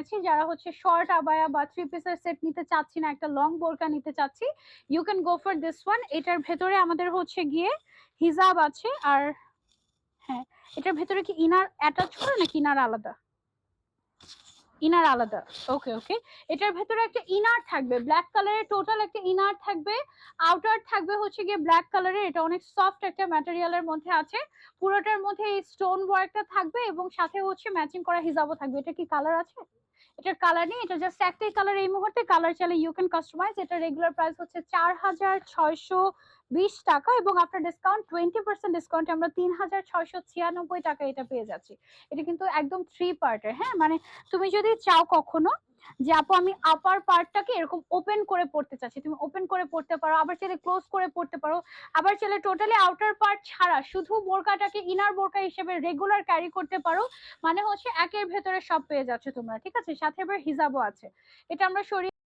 এনেছি যারা হচ্ছে শর্ট আবায়া বা থ্রি পিসের সেট নিতে চাচ্ছি না, একটা লং বোরকা নিতে চাচ্ছি you can go for this one এটার ভেতরে আমাদের হচ্ছে গিয়ে হিজাব আছে আর হ্যাঁ এটার ভেতরে কি ইনার অ্যাটাচ করে নাকি ইনার আলাদা? ইনার আলাদা ওকে ওকে এটার ভেতরে একটা ইনার থাকবে ব্ল্যাক কালারের টোটাল একটা ইনার থাকবে আউটার থাকবে হচ্ছে গিয়ে ব্ল্যাক কালারের এটা অনেক সফট একটা ম্যাটেরিয়ালের মধ্যে আছে। পুরোটার মধ্যে এই স্টোন ওয়ার্কটা থাকবে এবং সাথে হচ্ছে ম্যাচিং করা হিজাবও থাকবে। এটা কি কালার আছে? এটার কালার নেই, এটা জাস্ট একটাই কালার এই মুহূর্তে। কালার চাইলে ইউ ক্যান কাস্টমাইজ এটা রেগুলার প্রাইস হচ্ছে চার হাজার ছয়শো বিশ টাকা এবং আপনার ডিসকাউন্ট টোয়েন্টি পার্সেন্ট ডিসকাউন্টে আমরা তিন হাজার ছয়শো ছিয়ানব্বই টাকা এটা পেয়ে যাচ্ছি। এটা কিন্তু একদম থ্রি পার্টের হ্যাঁ? মানে তুমি যদি চাও কখনো যে আপু, আমি আপার পার্টটাকে এরকম ওপেন করে পড়তে চাচ্ছি। তুমি ওপেন করে পড়তে পারো, আবার চাইলে ক্লোজ করে পড়তে পারো, আবার চাইলে টোটালি আউটার পার্ট ছাড়া শুধু বোরকাটাকে ইনার বোরকা হিসেবে রেগুলার ক্যারি করতে পারো। মানে হচ্ছে একের ভেতরে সব পেয়ে যাচ্ছে তোমরা, ঠিক আছে? সাথে এবার হিজাবও আছে। এটা আমরা সরিয়ে